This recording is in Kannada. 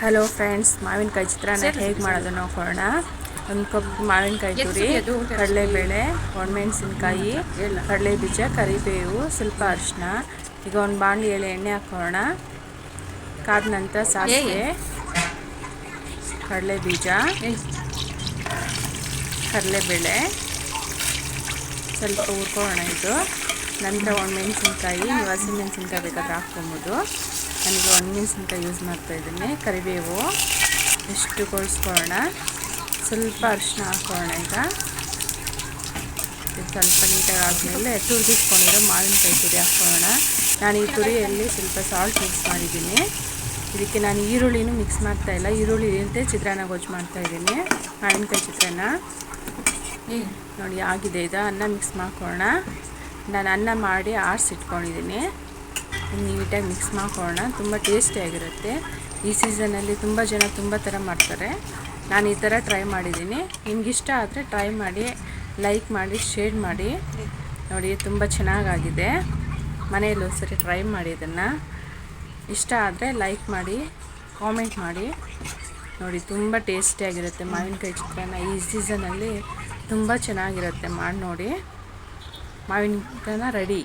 ಹಲೋ ಫ್ರೆಂಡ್ಸ್ ಮಾವಿನಕಾಯಿ ಚಿತ್ರಾನ್ನ ಹೇಗೆ ಮಾಡೋದು ನೋಡೋಣ ಒಂದು ಕಪ್ ಮಾವಿನಕಾಯಿ ತುರಿ ಕಡಲೆಬೇಳೆ ಒಣಮೆಣಸಿನ್ಕಾಯಿ ಕಡಲೆ ಬೀಜ ಕರಿಬೇವು ಸ್ವಲ್ಪ ಅರಿಶಿನ ಈಗ ಒಂದು ಬಾಣಲಿಯಲ್ಲಿ ಎಣ್ಣೆ ಹಾಕೋಣ ಕಾದ ನಂತರ ಸಾಸಿವೆ ಕಡಲೆ ಬೀಜ ಕಡಲೆಬೇಳೆ. ಸ್ವಲ್ಪ ಹುರ್ಕೋಣ ಇದು. ನಂತರ ಒಣಮೆಣಸಿನ್ಕಾಯಿ ನೀವು ಹಸಿಮೆಣಸಿನ್ಕಾಯಿ ಬೇಕಾದ್ರೆ ಹಾಕ್ಕೊಬೋದು. ನನಗೆ ಒಣಮೆಣಸಿನ್ಕಾಯಿ ಯೂಸ್ ಮಾಡ್ತಾ ಇದ್ದೀನಿ. ಕರಿಬೇವು ಇಷ್ಟು ಕೊಳಿಸ್ಕೊಳ್ಳೋಣ? ಸ್ವಲ್ಪ ಅರಿಶಿನ ಹಾಕೋಣ ಈಗ. ಸ್ವಲ್ಪ ನೀಟಾಗಿ ಆದಮೇಲೆ ತುರಿದಿಟ್ಕೊಂಡಿರೋ ಮಾವಿನಕಾಯಿ ತುರಿ ಹಾಕ್ಕೊಳ್ಳೋಣ. ನಾನು ಈ ತುರಿಯಲ್ಲಿ ಸ್ವಲ್ಪ ಸಾಲ್ಟ್ ಮಿಕ್ಸ್ ಮಾಡಿದ್ದೀನಿ. ಇದಕ್ಕೆ ನಾನು ಈರುಳ್ಳಿನೂ ಮಿಕ್ಸ್ ಮಾಡ್ತಾ ಇಲ್ಲ. ಈರುಳ್ಳಿ ಇಲ್ಲದೆ ಚಿತ್ರಾನ್ನ ಗೊಜ್ಜು ಮಾಡ್ತಾ ಇದ್ದೀನಿ. ಮಾವಿನಕಾಯಿ ಚಿತ್ರಾನ್ನ. ನೋಡಿ, ಆಗಿದೆ. ಇದು ಅನ್ನ ಮಿಕ್ಸ್ ಮಾಡ್ಕೊಳ್ಳೋಣ. ನಾನು ಅನ್ನ ಮಾಡಿ ಆರಿಸಿಟ್ಕೊಂಡಿದ್ದೀನಿ. ನೀಟಾಗಿ ಮಿಕ್ಸ್ ಮಾಡ್ಕೊಳ್ಳೋಣ. ತುಂಬ ಟೇಸ್ಟಿಯಾಗಿರುತ್ತೆ ಈ ಸೀಸನಲ್ಲಿ ತುಂಬ ಜನ ತುಂಬ ಥರ ಮಾಡ್ತಾರೆ. ನಾನು ಈ ಥರ ಟ್ರೈ ಮಾಡಿದ್ದೀನಿ. ನಿಮ್ಗಿಷ್ಟ ಆದರೆ ಟ್ರೈ ಮಾಡಿ ಲೈಕ್ ಮಾಡಿ ಶೇರ್ ಮಾಡಿ. ನೋಡಿ, ತುಂಬ ಚೆನ್ನಾಗಾಗಿದೆ. ಮನೆಯಲ್ಲಿ ಒಂದ್ಸರಿ ಟ್ರೈ ಮಾಡಿ ಇದನ್ನು. ಇಷ್ಟ ಆದರೆ ಲೈಕ್ ಮಾಡಿ ಕಾಮೆಂಟ್ ಮಾಡಿ. ನೋಡಿ, ತುಂಬ ಟೇಸ್ಟಿಯಾಗಿರುತ್ತೆ ಮಾವಿನಕಾಯಿ ಚಿತ್ರಾನ್ನ ಈ ಸೀಸನಲ್ಲಿ ತುಂಬ ಚೆನ್ನಾಗಿರುತ್ತೆ. ಮಾಡಿ ನೋಡಿ. మా ఇంకైనా రెడీ?